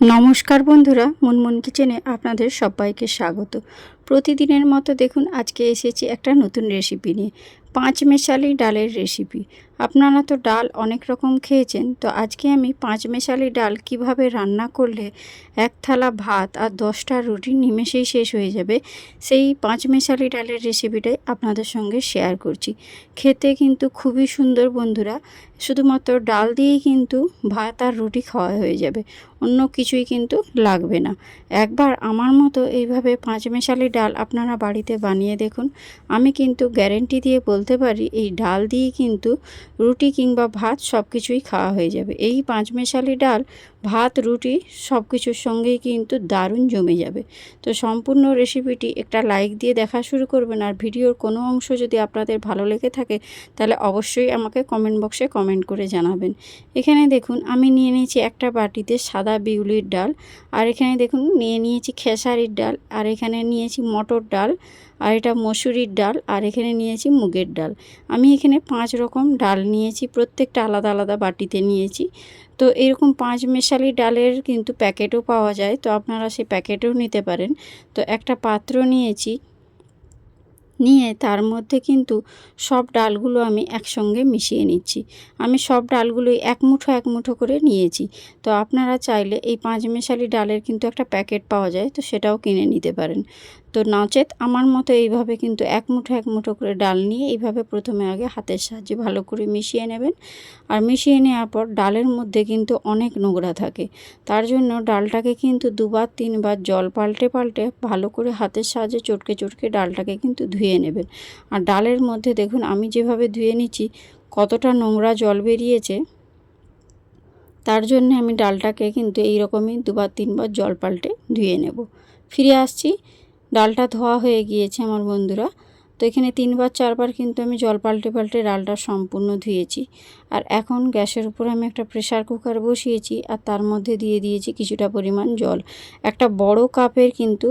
নমস্কার বন্ধুরা মুনমুন কিচেনে আপনাদের সবাইকে স্বাগত। প্রতিদিনের মতো দেখুন আজকে এসেছি একটা নতুন রেসিপি নিয়ে। পাঁচ মেশালি ডালের রেসিপি আপনারা তো ডাল অনেক রকম খেয়েছেন, তো আজকে আমি পাঁচ মেশালি ডাল কীভাবে রান্না করলে এক থালা ভাত আর দশটা রুটি নিমেষেই শেষ হয়ে যাবে, সেই পাঁচ মেশালি ডালের রেসিপিটাই আপনাদের সঙ্গে শেয়ার করছি। খেতে কিন্তু খুবই সুন্দর বন্ধুরা, শুধুমাত্র ডাল দিয়েই কিন্তু ভাত আর রুটি খাওয়া হয়ে যাবে, অন্য কিছুই কিন্তু লাগবে না। একবার আমার মতো এইভাবে পাঁচ মেশালি ডাল আপনারা বাড়িতে বানিয়ে দেখুন। আমি কিন্তু গ্যারেন্টি দিয়ে বলতে পারি, এই ডাল দিয়ে কিন্তু রুটি কিংবা ভাত সব কিছুই খাওয়া হয়ে যাবে। এই পাঁচমেশালি ডাল, ভাত, রুটি সব কিছুর সঙ্গেই কিন্তু দারুণ জমে যাবে। তো সম্পূর্ণ রেসিপিটি একটা লাইক দিয়ে দেখা শুরু করবেন আর ভিডিওর কোনো অংশ যদি আপনাদের ভালো লেগে থাকে, তাহলে অবশ্যই আমাকে কমেন্ট বক্সে কমেন্ট করে জানাবেন। এখানে দেখুন, আমি নিয়ে নিয়েছি একটা বাটিতে সাদা বিউলির ডাল, আর এখানে দেখুন, নিয়ে নিয়েছি খেসারির ডাল, আর এখানে নিয়েছি মটর ডাল, আর এটা মসুরির ডাল, আর এখানে নিয়েছি মুগের ডাল। আমি এখানে পাঁচ রকম ডাল নিয়েছি, প্রত্যেকটা আলাদা আলাদা বাটিতে নিয়েছি। তো এরকম পাঁচ মেশালি ডালের কিন্তু প্যাকেটও পাওয়া যায়, তো আপনারা সেই প্যাকেটও নিতে পারেন। তো একটা পাত্র নিয়েছি, নিয়ে তার মধ্যে কিন্তু সব ডালগুলো আমি একসঙ্গে মিশিয়ে নিচ্ছি। আমি সব ডালগুলোই এক মুঠো এক মুঠো করে নিয়েছি। তো আপনারা চাইলে এই পাঁচ মেশালি ডালের কিন্তু একটা প্যাকেট পাওয়া যায়, তো সেটাও কিনে নিতে পারেন। তো নচেত আমার মতো এইভাবে কিন্তু এক মুঠো এক মুঠো করে ডাল নিয়ে এইভাবে প্রথমে আগে হাতের সাহায্যে ভালো করে মিশিয়ে নেবেন। আর মিশিয়ে নেওয়ার পর ডালের মধ্যে কিন্তু অনেক নোংরা থাকে। তার জন্য ডালটাকে কিন্তু দুবার, তিনবার জল পাল্টে পাল্টে ভালো করে হাতের সাহায্যে চটকে চটকে ডালটাকে কিন্তু ধুয়ে নেবেন। আর ডালের মধ্যে দেখুন আমি যেভাবে ধুয়ে নিচ্ছি, কতটা নোংরা জল বেরিয়েছে। তার জন্য আমি ডালটাকে কিন্তু এই রকমই দুবার, তিনবার জল পাল্টে ধুয়ে নেব। ফিরে আসছি। ডালটা ধোয়া হয়ে গিয়েছে আমার বন্ধুরা। তো এখানে তিনবার, চারবার কিন্তু আমি জল পাল্টে পাল্টে ডালটা সম্পূর্ণ ধুয়েছি। আর এখন গ্যাসের উপরে আমি একটা প্রেশার কুকার বসিয়েছি আর তার মধ্যে দিয়ে দিয়েছি কিছুটা পরিমাণ জল। একটা বড় কাপের কিন্তু,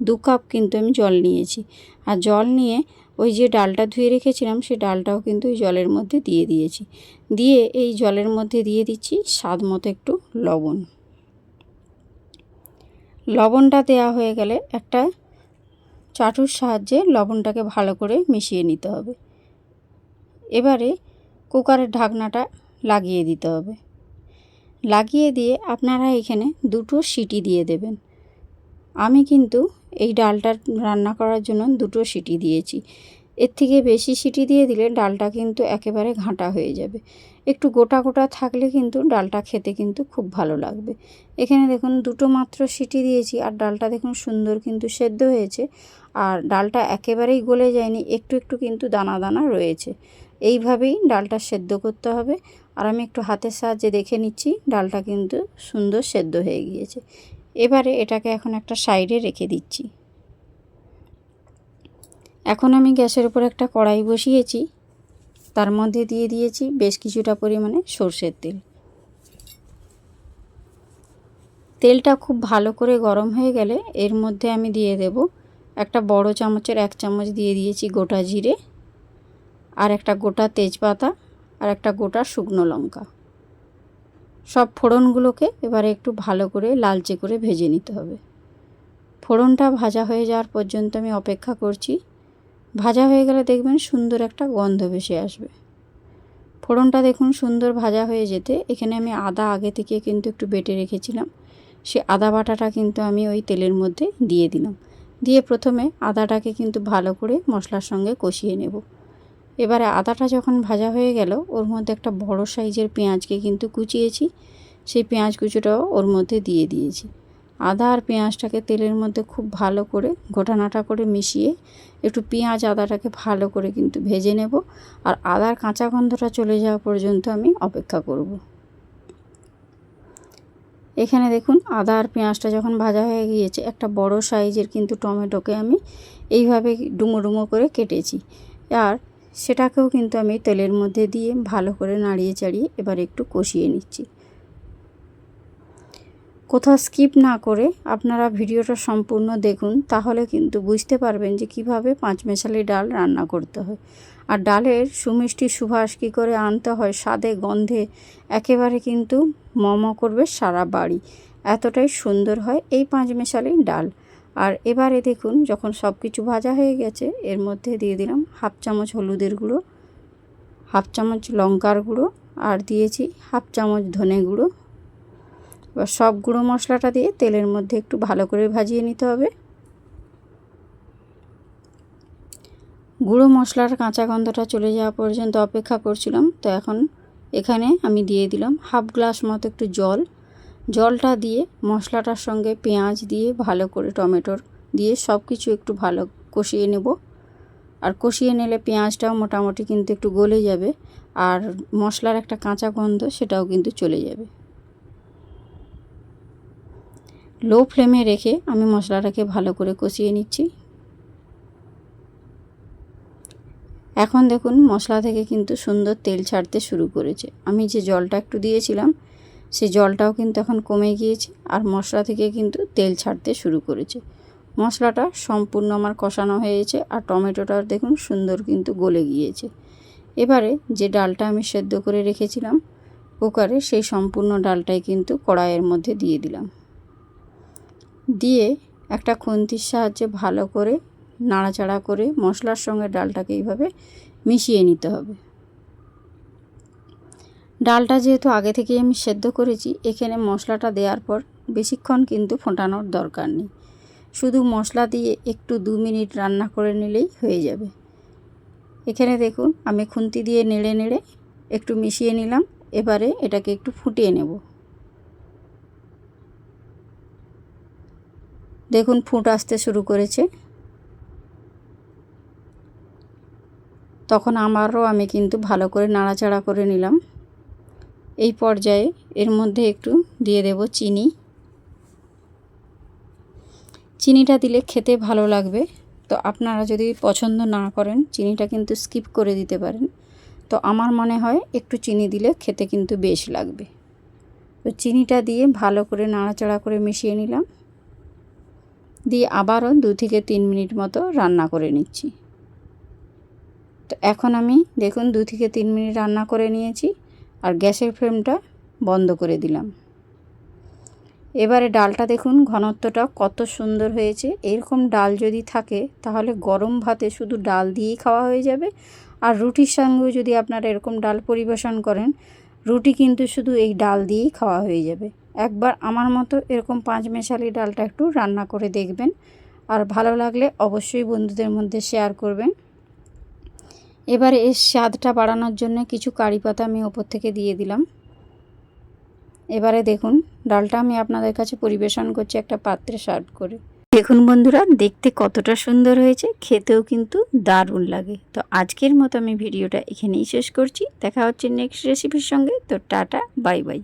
দু কাপ কিন্তু আমি জল নিয়েছি। আর জল নিয়ে ওই যে ডালটা ধুয়ে রেখেছিলাম সেই ডালটাও কিন্তু ওই জলের মধ্যে দিয়ে দিয়েছি। দিয়ে এই জলের মধ্যে দিয়ে দিচ্ছি স্বাদ মতো একটু লবণ। লবণটা দেয়া হয়ে গেলে একটা চাটুর সাহায্যে লবণটাকে ভালো করে মিশিয়ে নিতে হবে। এবারে কুকারের ঢাকনাটা লাগিয়ে দিতে হবে। লাগিয়ে দিয়ে আপনারা এখানে দুটো সিটি দিয়ে দেবেন। আমি কিন্তু এই ডালটা রান্না করার জন্য দুটো সিটি দিয়েছি। এর থেকে বেশি সিটি দিয়ে দিলে ডালটা কিন্তু একেবারে ঘাঁটা হয়ে যাবে। একটু গোটা গোটা থাকলে কিন্তু ডালটা খেতে কিন্তু খুব ভালো লাগবে। এখানে দেখুন দুটো মাত্র সিটি দিয়েছি আর ডালটা দেখুন সুন্দর কিন্তু সেদ্ধ হয়েছে আর ডালটা একেবারেই গলে যায়নি, একটু একটু কিন্তু দানা দানা রয়েছে। এইভাবেই ডালটা সেদ্ধ করতে হবে আর আমি একটু হাতের সাহায্যে দেখে নিচ্ছি ডালটা কিন্তু সুন্দর সেদ্ধ হয়ে গিয়েছে। এবারে এটাকে এখন একটা সাইডে রেখে দিচ্ছি। এখন আমি গ্যাসের উপর একটা কড়াই বসিয়েছি। তার মধ্যে দিয়ে দিয়েছি বেশ কিছুটা পরিমাণে সর্ষের তেল। তেলটা খুব ভালো করে গরম হয়ে গেলে এর মধ্যে আমি দিয়ে দেব একটা বড় চামচের এক চামচ দিয়ে দিয়েছি গোটা জিরে, আর একটা গোটা তেজপাতা, আর একটা গোটা শুকনো লঙ্কা। সব ফোড়নগুলোকে এবারে একটু ভালো করে লালচে করে ভেজে নিতে হবে। ফোড়নটা ভাজা হয়ে যাওয়ার পর্যন্ত আমি অপেক্ষা করছি। ভাজা হয়ে গেলে দেখবেন সুন্দর একটা গন্ধ ভেসে আসবে। ফোড়নটা দেখুন সুন্দর ভাজা হয়ে যেতে। এখানে আমি আদা আগে থেকে কিন্তু একটু বেটে রেখেছিলাম। সে আদা বাটাটা কিন্তু আমি ওই তেলের মধ্যে দিয়ে দিলাম। দিয়ে প্রথমে আদাটাকে কিন্তু ভালো করে মশলার সঙ্গে কষিয়ে নেব। এবারে আদাটা যখন ভাজা হয়ে গেল, ওর মধ্যে একটা বড় সাইজের পেঁয়াজকে কিন্তু কুচিয়েছি। সেই পেঁয়াজ কুচোটাও ওর মধ্যে দিয়ে দিয়েছি। আদা আর পেঁয়াজটাকে তেলের মধ্যে খুব ভালো করে ঘোটানাটা করে মিশিয়ে একটু পেঁয়াজ আদাটাকে ভালো করে কিন্তু ভেজে নেব। আর আদার কাঁচা গন্ধটা চলে যাওয়া পর্যন্ত আমি অপেক্ষা করব। এখানে দেখুন আদা আর পেঁয়াজটা যখন ভাজা হয়ে গিয়েছে, একটা বড় সাইজের কিন্তু টমেটোকে আমি এইভাবে ডুমো ডুমো করে কেটেছি। আর সেটাকেও কিন্তু আমি তেলের মধ্যে দিয়ে ভালো করে নাড়িয়ে চাড়িয়ে এবার একটু কষিয়ে নিচ্ছি। কোথাও স্কিপ না করে আপনারা ভিডিওটা সম্পূর্ণ দেখুন, তাহলে কিন্তু বুঝতে পারবেন যে কীভাবে পাঁচমেশালি ডাল রান্না করতে হয়। আর ডালের সুমিষ্টি সুভাষ কী করে আনতে হয়, স্বাদে, গন্ধে, একেবারে কিন্তু মম করবে সারা বাড়ি। এতটাই সুন্দর হয় এই পাঁচ মেশালি ডাল। আর এবারে দেখুন, যখন সব কিছু ভাজা হয়ে গেছে, এর মধ্যে দিয়ে দিলাম হাফ চামচ হলুদের গুঁড়ো, হাফ চামচ লঙ্কার গুঁড়ো, আর দিয়েছি হাফ চামচ ধনে গুঁড়ো এবার সব গুঁড়ো মশলাটা দিয়ে তেলের মধ্যে একটু ভালো করে ভাজিয়ে নিতে হবে। গুঁড়ো মশলার কাঁচা গন্ধটা চলে যাওয়া পর্যন্ত অপেক্ষা করছিলাম, তো এখন এখানে আমি দিয়ে দিলাম হাফ গ্লাস মতো একটু জল। জলটা দিয়ে মশলাটার সঙ্গে পেঁয়াজ দিয়ে ভালো করে টমেটোর দিয়ে সব কিছু একটু ভালো কষিয়ে নেব। আর কষিয়ে নিলে পেঁয়াজটাও মোটামুটি কিন্তু একটু গলে যাবে, আর মশলার একটা কাঁচা গন্ধ সেটাও কিন্তু চলে যাবে। লো ফ্লেমে রেখে আমি মশলাটাকে ভালো করে কষিয়ে নিচ্ছি। এখন দেখুন মশলা থেকে কিন্তু সুন্দর তেল ছাড়তে শুরু করেছে। আমি যে জলটা একটু দিয়েছিলাম, সে জলটাও কিন্তু এখন কমে গিয়েছে আর মশলা থেকে কিন্তু তেল ছাড়তে শুরু করেছে। মশলাটা সম্পূর্ণ আমার কষানো হয়েছে আর টমেটোটা দেখুন সুন্দর কিন্তু গলে গিয়েছে। এবারে যে ডালটা আমি সেদ্ধ করে রেখেছিলাম, কুকারে সেই সম্পূর্ণ ডালটাই কিন্তু কড়াইয়ের মধ্যে দিয়ে দিলাম। দিয়ে একটা খুন্তির সাহায্যে ভালো করে নাড়াচাড়া করে মশলার সঙ্গে ডালটাকে এইভাবে মিশিয়ে নিতে হবে। ডালটা যেহেতু আগে থেকেই আমি সেদ্ধ করেছি, এখানে মশলাটা দেওয়ার পর বেশিক্ষণ কিন্তু ফোটানোর দরকার নেই। শুধু মশলা দিয়ে একটু দু মিনিট রান্না করে নিলেই হয়ে যাবে। এখানে দেখুন, আমি খুন্তি দিয়ে নেড়ে নেড়ে একটু মিশিয়ে নিলাম, এবারে এটাকে একটু ফুটিয়ে নেব। দেখুন ফুট আসতে শুরু করেছে। তখন আমারও আমি কিন্তু ভালো করে নাড়াচাড়া করে নিলাম। এই পর্যায়ে এর মধ্যে একটু দিয়ে দেব চিনি। চিনিটা দিলে খেতে ভালো লাগবে। তো আপনারা যদি পছন্দ না করেন, চিনিটা কিন্তু স্কিপ করে দিতে পারেন। তো আমার মনে হয় একটু চিনি দিলে খেতে কিন্তু বেশ লাগবে। তো চিনিটা দিয়ে ভালো করে নাড়াচাড়া করে মিশিয়ে নিলাম। দিয়ে আবারও দু থেকে তিন মিনিট মতো রান্না করে নিচ্ছি। তো এখন আমি দেখুন দু থেকে তিন মিনিট রান্না করে নিয়েছি আর গ্যাসের ফ্লেমটা বন্ধ করে দিলাম। এবারে ডালটা দেখুন ঘনত্বটা কত সুন্দর হয়েছে। এরকম ডাল যদি থাকে তাহলে গরম ভাতে শুধু ডাল দিয়েই খাওয়া হয়ে যাবে। আর রুটির সঙ্গেও যদি আপনারা এরকম ডাল পরিবেশন করেন, রুটি কিন্তু শুধু এই ডাল দিয়েই খাওয়া হয়ে যাবে। একবার আমার মতো এরকম পাঁচ মেশালি ডালটা একটু রান্না করে দেখবেন। আর ভালো লাগলে অবশ্যই বন্ধুদের মধ্যে শেয়ার করবেন। এবারে এর স্বাদটা বাড়ানোর জন্য কিছু কারি পাতা আমি ওপর থেকে দিয়ে দিলাম। এবারে দেখুন, ডালটা আমি আপনাদের কাছে পরিবেশন করছি একটা পাত্রে সার্ভ করে। দেখুন বন্ধুরা, দেখতে কতটা সুন্দর হয়েছে, খেতেও কিন্তু দারুণ লাগে। তো আজকের মতো আমি ভিডিওটা এখানেই শেষ করছি। দেখা হচ্ছে নেক্সট রেসিপির সঙ্গে। তো টাটা বাই বাই